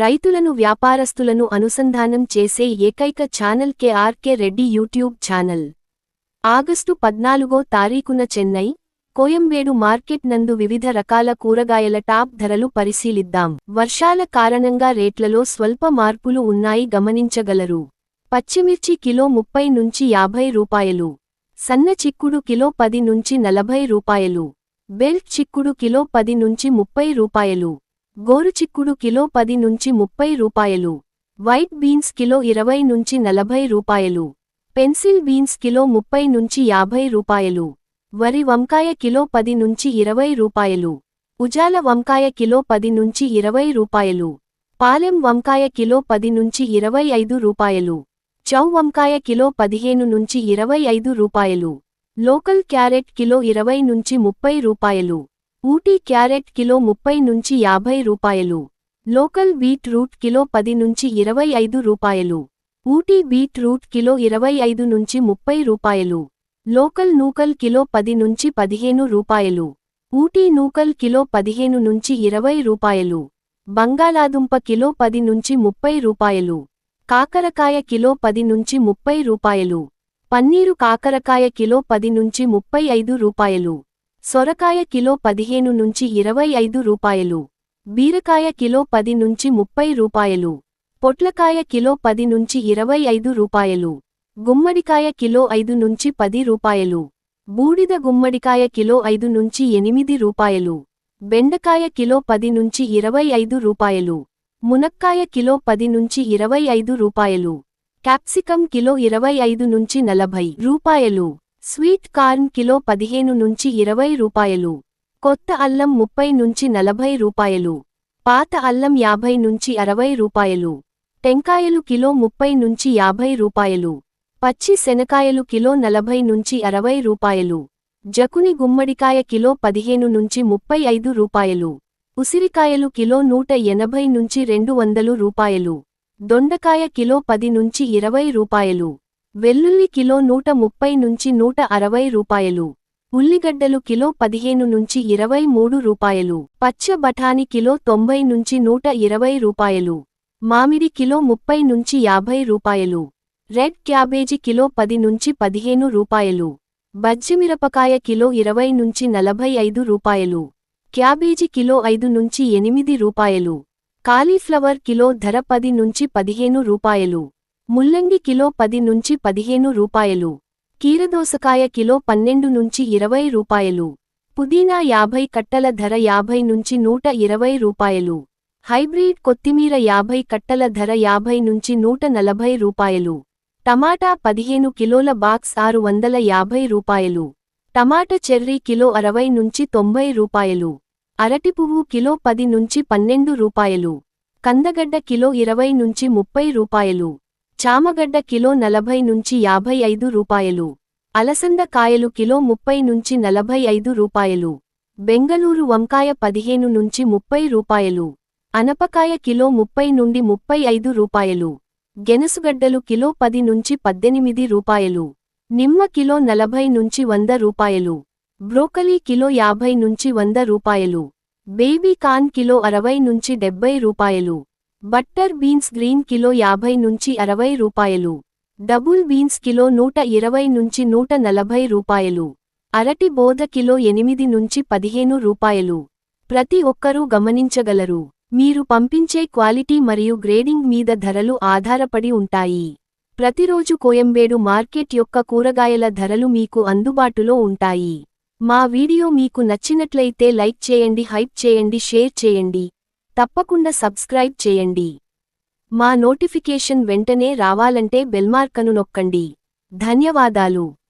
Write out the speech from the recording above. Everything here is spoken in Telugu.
రైతులను వ్యాపారస్తులను అనుసంధానం చేసే ఏకైక channel KRK Reddy YouTube channel. August పద్నాలుగో తారీఖున చెన్నై కోయంబేడు మార్కెట్ నందు వివిధ రకాల కూరగాయల టాప్ ధరలు పరిశీలిద్దాం. వర్షాల కారణంగా రేట్లలో స్వల్ప మార్పులు ఉన్నాయి గమనించగలరు. పచ్చిమిర్చి కిలో ముప్పై నుంచి యాభై రూపాయలు. సన్న చిక్కుడు కిలో పది నుంచి నలభై రూపాయలు. బెల్ట్ చిక్కుడు కిలో పది నుంచి ముప్పై రూపాయలు. గోరు చిక్కుడు కిలో పది నుంచి ముప్పై రూపాయలు. వైట్ బీన్స్ కిలో ఇరవై నుంచి నలభై రూపాయలు. పెన్సిల్ బీన్స్ కిలో ముప్పై నుంచి యాభై రూపాయలు. వరి వంకాయ కిలో పది నుంచి ఇరవై రూపాయలు. ఉజాల వంకాయ కిలో పది నుంచి ఇరవై రూపాయలు. పాలెం వంకాయ కిలో పది నుంచి ఇరవై ఐదు రూపాయలు. చౌ వంకాయ కిలో పదిహేను నుంచి ఇరవై ఐదు రూపాయలు. లోకల్ క్యారెట్ కిలో ఇరవై నుంచి ముప్పై రూపాయలు. ఊటీ క్యారెట్ కిలో ముప్పై నుంచి యాభై రూపాయలు. లోకల్ బీట్ రూట్ కిలో పది నుంచి ఇరవై ఐదు రూపాయలు. ఊటీ బీట్ రూట్ కిలో ఇరవై ఐదు నుంచి ముప్పై రూపాయలు. లోకల్ నూకల్ కిలో పది నుంచి పదిహేను రూపాయలు. ఊటీ నూకల్ కిలో పదిహేను నుంచి ఇరవై రూపాయలు. బంగాళాదుంప కిలో పది నుంచి ముప్పై రూపాయలు. కాకరకాయ కిలో పది నుంచి ముప్పై రూపాయలు. పన్నీరు కాకరకాయ కిలో పది నుంచి ముప్పై ఐదు రూపాయలు. సొరకాయ కిలో పదిహేను నుంచి ఇరవై ఐదు రూపాయలు. బీరకాయ కిలో పది నుంచి ముప్పై రూపాయలు. పొట్లకాయ కిలో పది నుంచి ఇరవై ఐదు రూపాయలు. గుమ్మడికాయ కిలో ఐదు నుంచి పది రూపాయలు. బూడిద గుమ్మడికాయ కిలో ఐదు నుంచి ఎనిమిది రూపాయలు. బెండకాయ కిలో పది నుంచి ఇరవై ఐదు రూపాయలు. మునక్కాయ కిలో పది నుంచి ఇరవై ఐదు రూపాయలు. క్యాప్సికం కిలో ఇరవై ఐదు నుంచి నలభై రూపాయలు. స్వీట్ కార్న్ కిలో పదిహేను నుంచి ఇరవై రూపాయలు. కొత్త అల్లం ముప్పై నుంచి నలభై రూపాయలు. పాత అల్లం యాభై నుంచి అరవై రూపాయలు. టెంకాయలు కిలో ముప్పై నుంచి యాభై రూపాయలు. పచ్చి శనకాయలు కిలో నలభై నుంచి అరవై రూపాయలు. జకుని గుమ్మడికాయ కిలో పదిహేను నుంచి ముప్పై ఐదు రూపాయలు. ఉసిరికాయలు కిలో నూట ఎనభై నుంచి రెండు వందలు రూపాయలు. దొండకాయ కిలో పది నుంచి ఇరవై రూపాయలు. వెల్లుల్లి కిలో నూట ముప్పై నుంచి నూట అరవై రూపాయలు. ఉల్లిగడ్డలు కిలో పదిహేను నుంచి ఇరవై మూడు రూపాయలు. పచ్చ బఠాని కిలో తొంభై నుంచి నూట ఇరవై రూపాయలు. మామిడి కిలో ముప్పై నుంచి యాభై రూపాయలు. రెడ్ క్యాబేజీ కిలో పది నుంచి పదిహేను రూపాయలు. బజ్జిమిరపకాయ కిలో ఇరవై నుంచి నలభై ఐదు రూపాయలు. క్యాబేజీ కిలో ఐదు నుంచి ఎనిమిది రూపాయలు. కాలీఫ్లవర్ కిలో ధర పది నుంచి పదిహేను రూపాయలు. ముల్లంగి కిలో పది నుంచి పదిహేను రూపాయలు. కీరదోసకాయ కిలో పన్నెండు నుంచి ఇరవై రూపాయలు. పుదీనా యాభై కట్టల ధర యాభై నుంచి నూట ఇరవై రూపాయలు. హైబ్రిడ్ కొత్తిమీర యాభై కట్టల ధర యాభై నుంచి నూట నలభై రూపాయలు. టమాటా పదిహేను కిలోల బాక్స్ ఆరు వందల యాభై రూపాయలు. టమాట చెర్రీ కిలో అరవై నుంచి తొంభై రూపాయలు. అరటి పువ్వు కిలో పది నుంచి పన్నెండు రూపాయలు. కందగడ్డ కిలో ఇరవై నుంచి ముప్పై రూపాయలు. చామగడ్డ కిలో నలభై నుంచి యాభై ఐదు రూపాయలు. అలసంద కాయలు కిలో ముప్పై నుంచి నలభై ఐదు రూపాయలు. బెంగళూరు వంకాయ పదిహేను నుంచి ముప్పై రూపాయలు. అనపకాయ కిలో ముప్పై నుండి ముప్పై ఐదు రూపాయలు. గెనసుగడ్డలు కిలో పది నుంచి పద్దెనిమిది రూపాయలు. నిమ్మ కిలో నలభై నుంచి వంద రూపాయలు. బ్రోకలీ కిలో యాభై నుంచి వంద రూపాయలు. బేబీ కాన్ కిలో అరవై నుంచి డెబ్బై రూపాయలు. బట్టర్ బీన్స్ గ్రీన్ కిలో యాభై నుంచి అరవై రూపాయలు. డబుల్ బీన్స్ కిలో నూట ఇరవై నుంచి నూట నలభై రూపాయలు. అరటి బోధ కిలో ఎనిమిది నుంచి పదిహేను రూపాయలు. ప్రతి ఒక్కరూ గమనించగలరు. మీరు పంపించే క్వాలిటీ మరియు గ్రేడింగ్ మీద ధరలు ఆధారపడి ఉంటాయి. ప్రతిరోజు కోయంబేడు మార్కెట్ యొక్క కూరగాయల ధరలు మీకు అందుబాటులో ఉంటాయి. మా వీడియో మీకు నచ్చినట్లయితే లైక్ చేయండి హైప్ చేయండి షేర్ చేయండి. తప్పకుండా సబ్స్క్రైబ్ చేయండి. మా నోటిఫికేషన్ వెంటనే రావాలంటే బెల్మార్కను నొక్కండి. ధన్యవాదాలు.